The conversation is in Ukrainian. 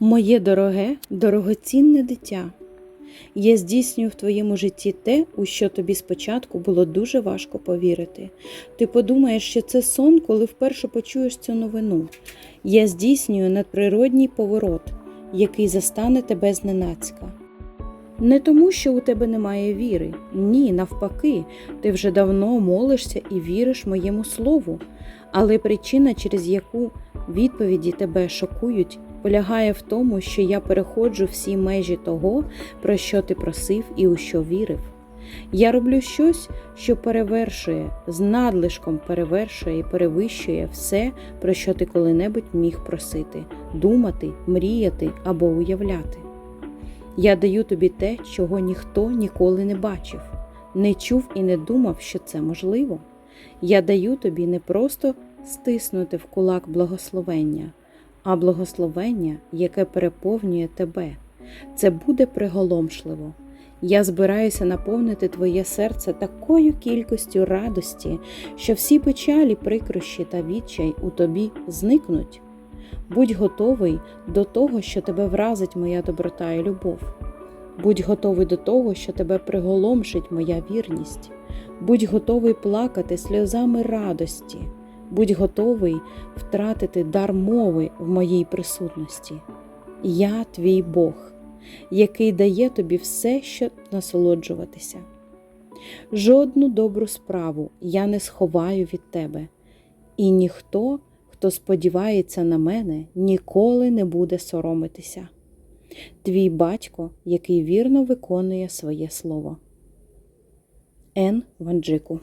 Моє дороге, дорогоцінне дитя, я здійснюю в твоєму житті те, у що тобі спочатку було дуже важко повірити. Ти подумаєш, що це сон, коли вперше почуєш цю новину. Я здійснюю надприродній поворот, який застане тебе зненацька. Не тому, що у тебе немає віри, ні, навпаки, ти вже давно молишся і віриш моєму слову, але причина, через яку відповіді тебе шокують, полягає в тому, що я переходжу всі межі того, про що ти просив і у що вірив. Я роблю щось, що перевершує, з надлишком перевершує і перевищує все, про що ти коли-небудь міг просити, думати, мріяти або уявляти. Я даю тобі те, чого ніхто ніколи не бачив, не чув і не думав, що це можливо. Я даю тобі не просто стиснути в кулак благословення, а благословення, яке переповнює тебе. Це буде приголомшливо. Я збираюся наповнити твоє серце такою кількістю радості, що всі печалі, прикрощі та відчай у тобі зникнуть. Будь готовий до того, що тебе вразить моя доброта і любов. Будь готовий до того, що тебе приголомшить моя вірність. Будь готовий плакати сльозами радості. Будь готовий втратити дар мови в моїй присутності. Я твій Бог, який дає тобі все, що насолоджуватися. Жодну добру справу я не сховаю від тебе, і ніхто, хто сподівається на мене, ніколи не буде соромитися. Твій батько, який вірно виконує своє слово. Ен Ванджику